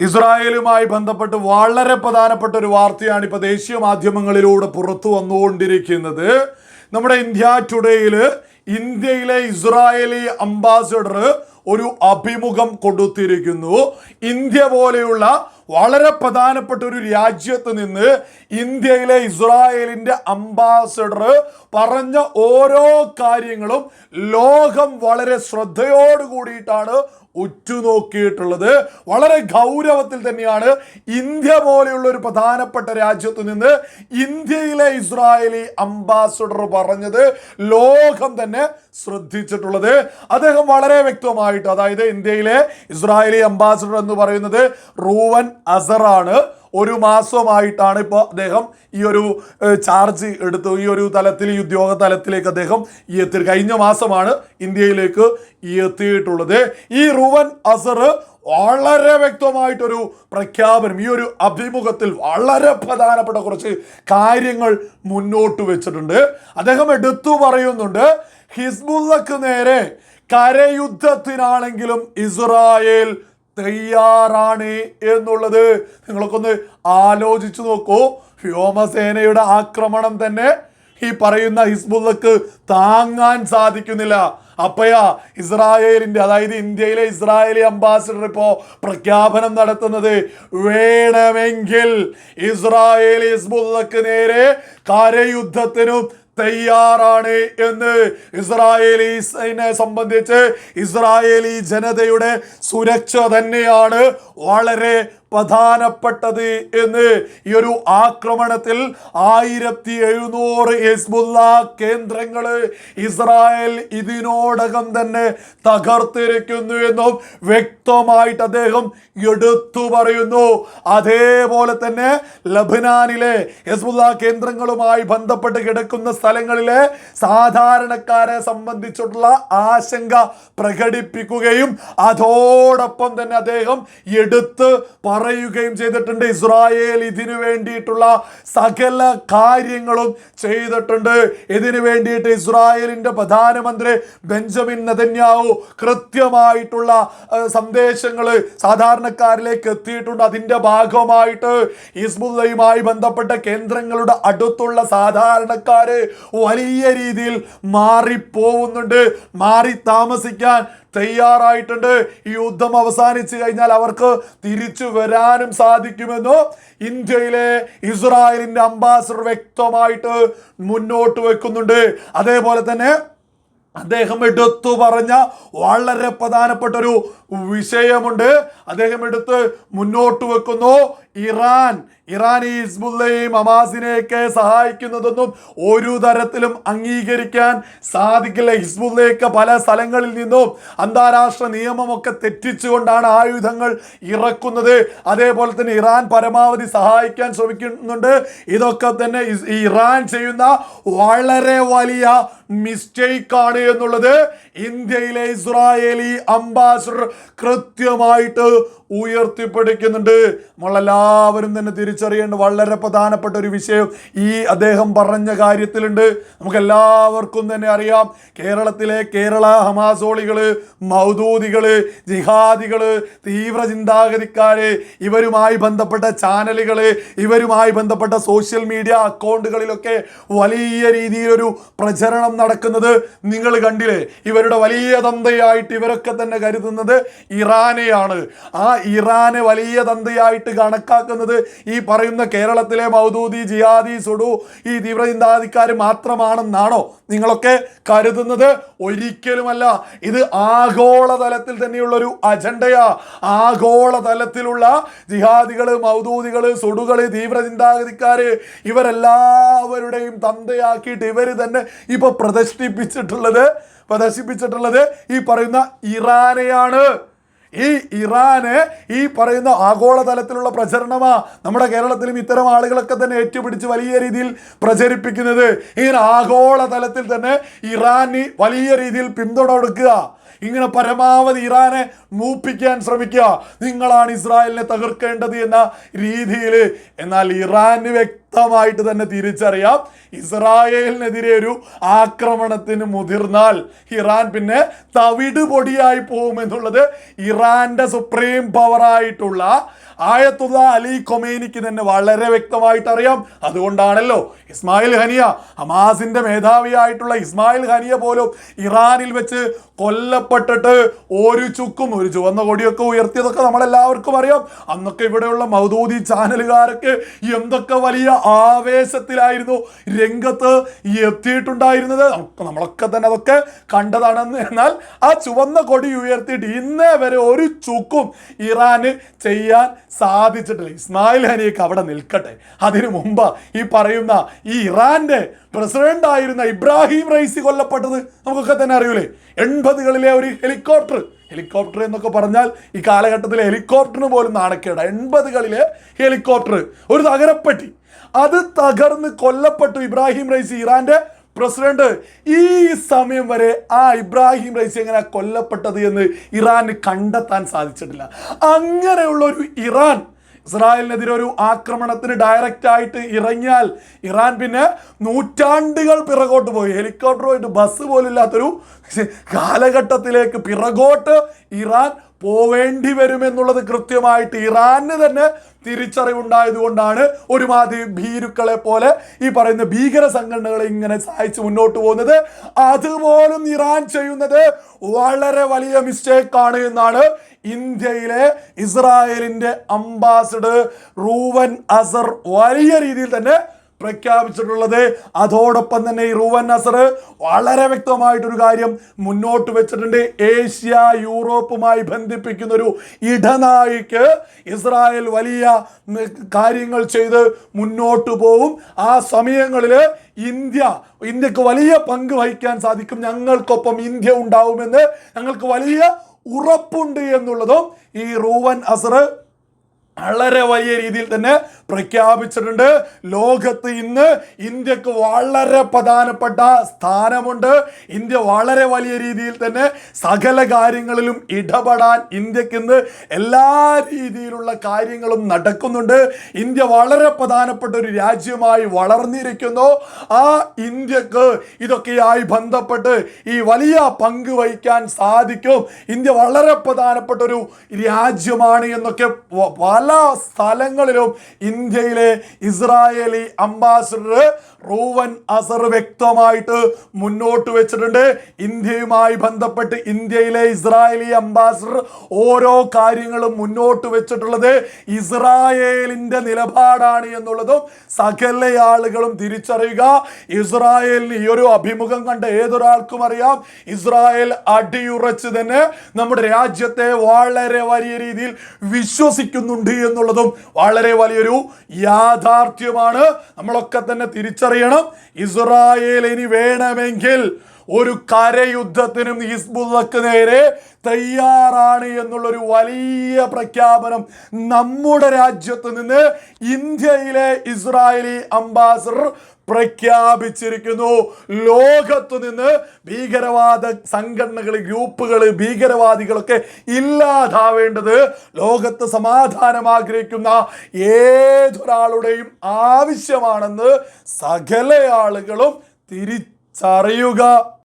ഇസ്രായേലുമായി ബന്ധപ്പെട്ട് വളരെ പ്രധാനപ്പെട്ട ഒരു വാർത്തയാണ് ഇപ്പോൾ ദേശീയ മാധ്യമങ്ങളിലൂടെ പുറത്തു വന്നുകൊണ്ടിരിക്കുന്നത്. നമ്മുടെ ഇന്ത്യ ടുഡേയിൽ ഇന്ത്യയിലെ ഇസ്രായേലി അംബാസഡർ ഒരു അഭിമുഖം കൊടുത്തിരിക്കുന്നു. ഇന്ത്യ പോലെയുള്ള വളരെ പ്രധാനപ്പെട്ട ഒരു രാജ്യത്ത് നിന്ന് ഇന്ത്യയിലെ ഇസ്രായേലിന്റെ അംബാസഡർ പറഞ്ഞ ഓരോ കാര്യങ്ങളും ലോകം വളരെ ശ്രദ്ധയോട് കൂടിയിട്ടാണ് ഉറ്റുനോക്കിയിട്ടുള്ളത്. വളരെ ഗൗരവത്തിൽ തന്നെയാണ് ഇന്ത്യ പോലെയുള്ള ഒരു പ്രധാനപ്പെട്ട രാജ്യത്ത് നിന്ന് ഇന്ത്യയിലെ ഇസ്രായേലി അംബാസഡർ പറഞ്ഞത് ലോകം തന്നെ ശ്രദ്ധിച്ചിട്ടുള്ളത്. അദ്ദേഹം വളരെ വ്യക്തമായിട്ട് അതായത് ഇന്ത്യയിലെ ഇസ്രായേലി അംബാസഡർ എന്ന് പറയുന്നത് റൂവൻ അസറാണ്. ഒരു മാസമായിട്ടാണ് ഇപ്പോൾ അദ്ദേഹം ഈ ഒരു ചാർജ് എടുത്തു. ഈ ഒരു തലത്തിൽ ഈ ഉദ്യോഗ തലത്തിലേക്ക് അദ്ദേഹം ഈ എത്തി. കഴിഞ്ഞ മാസമാണ് ഇന്ത്യയിലേക്ക് ഈ എത്തിയിട്ടുള്ളത്. ഈ റുവൻ അസർ വളരെ വ്യക്തമായിട്ടൊരു പ്രഖ്യാപനം ഈ ഒരു അഭിമുഖത്തിൽ വളരെ പ്രധാനപ്പെട്ട കുറച്ച് കാര്യങ്ങൾ മുന്നോട്ട് വെച്ചിട്ടുണ്ട്. അദ്ദേഹം എടുത്തു പറയുന്നുണ്ട് ഹിസ്ബുള്ളക്ക് നേരെ കരയുദ്ധത്തിനാണെങ്കിലും ഇസ്രായേൽ തയ്യാറാണ് എന്നുള്ളത്. നിങ്ങളൊക്കെ ആലോചിച്ചു നോക്കൂ. വ്യോമസേനയുടെ ആക്രമണം തന്നെ ഈ പറയുന്ന ഹിസ്ബുള്ളക്ക് താങ്ങാൻ സാധിക്കുന്നില്ല. അപ്പയാ ഇസ്രായേലിന്റെ അതായത് ഇന്ത്യയിലെ ഇസ്രായേലി അംബാസിഡർ ഇപ്പോ പ്രഖ്യാപനം നടത്തുന്നത് വേണമെങ്കിൽ ഇസ്രായേൽ ഹിസ്ബുള്ളക്ക് നേരെ കരയുദ്ധത്തിനും തയ്യാറാണ് എന്ന് ഇസ്രായേലിനെ സംബന്ധിച്ച് ഇസ്രായേലി ജനതയുടെ സുരക്ഷ തന്നെയാണ് വളരെ പ്രധാനപ്പെട്ടത് എന്ന് ഈ ഒരു ആക്രമണത്തിൽ ആയിരത്തി എഴുന്നൂറ് ഹിസ്ബുല്ല കേന്ദ്രങ്ങൾ ഇസ്രായേൽ ഇതിനോടകം തന്നെ തകർത്തിരിക്കുന്നു എന്നും വ്യക്തമായിട്ട് അദ്ദേഹം എടുത്തു പറയുന്നു. അതേപോലെ തന്നെ ലബനാനിലെ ഹിസ്ബുല്ല കേന്ദ്രങ്ങളുമായി ബന്ധപ്പെട്ട് കിടക്കുന്ന സ്ഥലങ്ങളിലെ സാധാരണക്കാരെ സംബന്ധിച്ചുള്ള ആശങ്ക പ്രകടിപ്പിക്കുകയും അതോടൊപ്പം തന്നെ അദ്ദേഹം എടുത്ത് പറയുകയും ചെയ്തിട്ടുണ്ട്. ഇസ്രായേൽ ഇതിനു വേണ്ടിയിട്ടുള്ള സകല കാര്യങ്ങളും ചെയ്തിട്ടുണ്ട്. ഇതിനു വേണ്ടിയിട്ട് ഇസ്രായേലിന്റെ പ്രധാനമന്ത്രി ബെഞ്ചമിൻ നദന്യാവു കൃത്യമായിട്ടുള്ള സന്ദേശങ്ങൾ സാധാരണക്കാരിലേക്ക് എത്തിയിട്ടുണ്ട്. അതിന്റെ ഭാഗമായിട്ട് ഇസ്മുല്ലയുമായി ബന്ധപ്പെട്ട കേന്ദ്രങ്ങളുടെ അടുത്തുള്ള സാധാരണക്കാര് വലിയ രീതിയിൽ മാറിപ്പോവുന്നുണ്ട് മാറി താമസിക്കാൻ തയ്യാറായിട്ടുണ്ട്. ഈ യുദ്ധം അവസാനിച്ചു കഴിഞ്ഞാൽ അവർക്ക് തിരിച്ചു വരാനും സാധിക്കുമെന്ന് ഇന്ത്യയിലെ ഇസ്രായേലിന്റെ അംബാസിഡർ വ്യക്തമായിട്ട് മുന്നോട്ട് വെക്കുന്നുണ്ട്. അതേപോലെ തന്നെ അദ്ദേഹം എടുത്തു പറഞ്ഞ വളരെ പ്രധാനപ്പെട്ട ഒരു വിഷയമുണ്ട്. അദ്ദേഹം എടുത്ത് മുന്നോട്ട് വെക്കുന്നു. ഇറാൻ ഇറാൻ ഈ അമാസിനെയൊക്കെ സഹായിക്കുന്നതൊന്നും ഒരു തരത്തിലും അംഗീകരിക്കാൻ സാധിക്കില്ല. ഹിസ്ബുള്ളയൊക്കെ പല സ്ഥലങ്ങളിൽ നിന്നും അന്താരാഷ്ട്ര നിയമമൊക്കെ തെറ്റിച്ചുകൊണ്ടാണ് ആയുധങ്ങൾ ഇറക്കുന്നത്. അതേപോലെ തന്നെ ഇറാൻ പരമാവധി സഹായിക്കാൻ ശ്രമിക്കുന്നുണ്ട്. ഇതൊക്കെ തന്നെ ഇറാൻ ചെയ്യുന്ന വളരെ വലിയ മിസ്റ്റേക്ക് ആണ് എന്നുള്ളത് ഇന്ത്യയിലെ ഇസ്രായേലി അംബാസഡർ കൃത്യമായിട്ട് ഉയർത്തിപ്പിടിക്കുന്നുണ്ട്. നമ്മളെല്ലാവരും തന്നെ തിരിച്ചറിയേണ്ട വളരെ പ്രധാനപ്പെട്ട ഒരു വിഷയം ഈ അദ്ദേഹം പറഞ്ഞ കാര്യത്തിലുണ്ട്. നമുക്ക് എല്ലാവർക്കും തന്നെ അറിയാം കേരളത്തിലെ കേരള ഹമാസോളികൾ മൗദൂദികൾ ജിഹാദികൾ തീവ്ര ചിന്താഗതിക്കാര് ഇവരുമായി ബന്ധപ്പെട്ട ചാനലുകൾ ഇവരുമായി ബന്ധപ്പെട്ട സോഷ്യൽ മീഡിയ അക്കൗണ്ടുകളിലൊക്കെ വലിയ രീതിയിലൊരു പ്രചരണം നടക്കുന്നത് നിങ്ങൾ കണ്ടില്ലേ? ഇവരുടെ വലിയ തന്തയായിട്ട് ഇവരൊക്കെ തന്നെ കരുതുന്നത് ഇറാനെയാണ്. ആ ഇറാനെ വലിയ തന്തയായിട്ട് കണക്കാക്കുന്നത് ഈ പറയുന്ന കേരളത്തിലെ മൗദൂദി ജിയാദി സുഡു ഈ തീവ്രചിന്താധിക്കാർ മാത്രമാണെന്നാണോ നിങ്ങളൊക്കെ കരുതുന്നത്? ഒരിക്കലുമല്ല. ഇത് ആഗോളതലത്തിൽ തന്നെയുള്ള ഒരു അജണ്ടയാ. ആഗോളതലത്തിലുള്ള ജിഹാദികൾ മൗദൂദികൾ സുഡുകൾ തീവ്രചിന്താഗതിക്കാര് ഇവരെല്ലാവരുടെയും തന്തയാക്കിയിട്ട് ഇവർ തന്നെ ഇപ്പൊ പ്രദർശിപ്പിച്ചിട്ടുള്ളത് പ്രദർശിപ്പിച്ചിട്ടുള്ളത് ഈ പറയുന്ന ഇറാനെയാണ്. ഈ ഇറാന് ഈ പറയുന്ന ആഗോളതലത്തിലുള്ള പ്രചരണമാ നമ്മുടെ കേരളത്തിലും ഇത്തരം ആളുകളൊക്കെ തന്നെ ഏറ്റുപിടിച്ച് വലിയ രീതിയിൽ പ്രചരിപ്പിക്കുന്നത്. ഇങ്ങനെ ആഗോളതലത്തിൽ തന്നെ ഇറാന് വലിയ രീതിയിൽ പിന്തുണ കൊടുക്കുക. ഇങ്ങനെ പരമാവധി ഇറാനെ മൂപ്പിക്കാൻ ശ്രമിക്കുക. നിങ്ങളാണ് ഇസ്രായേലിനെ തകർക്കേണ്ടത് എന്ന രീതിയിൽ. എന്നാൽ ഇറാന് വ്യക്തമായിട്ട് തന്നെ തിരിച്ചറിയാം. ഇസ്രായേലിനെതിരെ ഒരു ആക്രമണത്തിന് മുതിർന്നാൽ ഇറാൻ പിന്നെ തവിട് പൊടിയായി പോകുമെന്നുള്ളത് ഇറാന്റെ സുപ്രീം പവറായിട്ടുള്ള ആയത്തുള്ള അലി കൊമേനിക്ക് തന്നെ വളരെ വ്യക്തമായിട്ട് അറിയാം. അതുകൊണ്ടാണല്ലോ ഇസ്മായിൽ ഹനിയ ഹമാസിന്റെ മേധാവിയായിട്ടുള്ള ഇസ്മായിൽ ഹനിയ പോലും ഇറാനിൽ വെച്ച് കൊല്ലപ്പെട്ടിട്ട് ഒരു ചുക്കും ഒരു ചുവന്ന കൊടിയൊക്കെ ഉയർത്തിയതൊക്കെ നമ്മളെല്ലാവർക്കും അറിയാം. അന്നൊക്കെ ഇവിടെയുള്ള മൗദൂദി ചാനലുകാരൊക്കെ എന്തൊക്കെ വലിയ ആവേശത്തിലായിരുന്നു രംഗത്ത് എത്തിയിട്ടുണ്ടായിരുന്നത്. നമ്മളൊക്കെ തന്നെ അതൊക്കെ കണ്ടതാണെന്ന്. എന്നാൽ ആ ചുവന്ന കൊടി ഉയർത്തിയിട്ട് ഇന്നേ വരെ ഒരു ചുക്കും ഇറാന് ചെയ്യാൻ സാധിച്ചിട്ടില്ല. ഇസ്മായിൽ ഹനിയൊക്കെ അവിടെ നിൽക്കട്ടെ. അതിനു മുമ്പ് ഈ പറയുന്ന ഈ ഇറാന്റെ പ്രസിഡന്റ് ആയിരുന്ന ഇബ്രാഹിം റൈസി കൊല്ലപ്പെട്ടത് നമുക്കൊക്കെ തന്നെ അറിയൂലേ. എൺപതുകളിലെ ഒരു ഹെലികോപ്റ്റർ. ഹെലികോപ്റ്റർ എന്നൊക്കെ പറഞ്ഞാൽ ഈ കാലഘട്ടത്തിലെ ഹെലികോപ്റ്ററിന് പോലും നാണക്കേട. എൺപതുകളിലെ ഹെലികോപ്റ്റർ. ഒരു തകരപ്പെട്ടി. അത് തകർന്ന് കൊല്ലപ്പെട്ടു ഇബ്രാഹിം റൈസി ഇറാന്റെ പ്രസിഡന്റ്. ഈ സമയം വരെ ആ ഇബ്രാഹിം റൈസി എങ്ങനെ കൊല്ലപ്പെട്ടത് എന്ന് ഇറാന് കണ്ടെത്താൻ സാധിച്ചിട്ടില്ല. അങ്ങനെയുള്ള ഒരു ഇറാൻ ഇസ്രായേലിനെതിരെ ഒരു ആക്രമണത്തിന് ഡയറക്റ്റ് ആയിട്ട് ഇറങ്ങിയാൽ ഇറാൻ പിന്നെ നൂറ്റാണ്ടുകൾ പിറകോട്ട് പോയി. ഹെലികോപ്റ്ററുമായിട്ട് ബസ് പോലും ഇല്ലാത്തൊരു കാലഘട്ടത്തിലേക്ക് പിറകോട്ട് ഇറാൻ പോവേണ്ടി വരുമെന്നുള്ളത് കൃത്യമായിട്ട് ഇറാന് തന്നെ തിരിച്ചറിവുണ്ടായത് കൊണ്ടാണ് ഒരുമാതിരി ഭീരുക്കളെ പോലെ ഈ പറയുന്ന ഭീകര സംഘടനകളെ ഇങ്ങനെ സഹായിച്ച് മുന്നോട്ട് പോകുന്നത്. അതുപോലും ഇറാൻ ചെയ്യുന്നത് വളരെ വലിയ മിസ്റ്റേക്ക് ആണ് എന്നാണ് ഇന്ത്യയിലെ ഇസ്രായേലിന്റെ അംബാസഡർ റൂവൻ അസർ വലിയ രീതിയിൽ തന്നെ പ്രഖ്യാപിച്ചിട്ടുള്ളത്. അതോടൊപ്പം തന്നെ ഈ റൂവൻ അസർ വളരെ വ്യക്തമായിട്ടൊരു കാര്യം മുന്നോട്ട് വെച്ചിട്ടുണ്ട്. ഏഷ്യ യൂറോപ്പുമായി ബന്ധിപ്പിക്കുന്ന ഒരു ഇടനാഴിക്ക് ഇസ്രായേൽ വലിയ കാര്യങ്ങൾ ചെയ്ത് മുന്നോട്ട് പോവും. ആ സമയങ്ങളിൽ ഇന്ത്യ ഇന്ത്യയ്ക്ക് വലിയ പങ്ക് വഹിക്കാൻ സാധിക്കും. ഞങ്ങൾക്കൊപ്പം ഇന്ത്യ ഉണ്ടാവുമെന്ന് ഞങ്ങൾക്ക് വലിയ ഉറപ്പുണ്ട് എന്നുള്ളതും ഈ റൂവൻ അസർ വളരെ വലിയ രീതിയിൽ തന്നെ പ്രഖ്യാപിച്ചിട്ടുണ്ട്. ലോകത്ത് ഇന്ന് ഇന്ത്യയ്ക്ക് വളരെ പ്രധാനപ്പെട്ട സ്ഥാനമുണ്ട്. ഇന്ത്യ വളരെ വലിയ രീതിയിൽ തന്നെ സകല കാര്യങ്ങളിലും ഇടപെടാൻ ഇന്ത്യയ്ക്ക് ഇന്ന് എല്ലാ രീതിയിലുള്ള കാര്യങ്ങളും നടക്കുന്നുണ്ട്. ഇന്ത്യ വളരെ പ്രധാനപ്പെട്ട ഒരു രാജ്യമായി വളർന്നിരിക്കുന്നു. ആ ഇന്ത്യയ്ക്ക് ഇതൊക്കെയായി ബന്ധപ്പെട്ട് ഈ വലിയ പങ്ക് വഹിക്കാൻ സാധിക്കും. ഇന്ത്യ വളരെ പ്രധാനപ്പെട്ട ഒരു രാജ്യമാണ് എന്നൊക്കെ പല സ്ഥലങ്ങളിലും ഇന്ത്യയിലെ ഇസ്രായേലി അംബാസിഡർ റൂവൻ അസർ വ്യക്തമായിട്ട് മുന്നോട്ട് വെച്ചിട്ടുണ്ട്. ഇന്ത്യയുമായി ബന്ധപ്പെട്ട് ഇന്ത്യയിലെ ഇസ്രായേലി അംബാസിഡർ ഓരോ കാര്യങ്ങളും മുന്നോട്ട് വെച്ചിട്ടുള്ളത് ഇസ്രായേലിന്റെ നിലപാടാണ് എന്നുള്ളതും സകല ആളുകളും തിരിച്ചറിയുക. ഇസ്രായേലിന് ഈ ഒരു അഭിമുഖം കണ്ട ഏതൊരാൾക്കും അറിയാം. ഇസ്രായേൽ അടിയുറച്ച് തന്നെ നമ്മുടെ രാജ്യത്തെ വളരെ വലിയ രീതിയിൽ വിശ്വസിക്കുന്നുണ്ട് എന്നുള്ളതും വളരെ വലിയൊരു യാഥാർത്ഥ്യമാണ്. നമ്മളൊക്കെ തന്നെ തിരിച്ചറിയണം. ഇസ്രായേൽ ഇനി വേണമെങ്കിൽ ഒരു കരയുദ്ധത്തിനും ഹിസ്ബുള്ളക്ക് നേരെ തയ്യാറാണ് എന്നുള്ളൊരു വലിയ പ്രഖ്യാപനം നമ്മുടെ രാജ്യത്ത് നിന്ന് ഇന്ത്യയിലെ ഇസ്രായേലി അംബാസഡർ പ്രഖ്യാപിച്ചിരിക്കുന്നു. ലോകത്തു നിന്ന് ഭീകരവാദ സംഘടനകൾ ഗ്രൂപ്പുകൾ ഭീകരവാദികളൊക്കെ ഇല്ലാതാവേണ്ടത് ലോകത്ത് സമാധാനം ആഗ്രഹിക്കുന്ന ഏതൊരാളുടെയും ആവശ്യമാണെന്ന് സകല ആളുകളും തിരിച്ചറിയുക.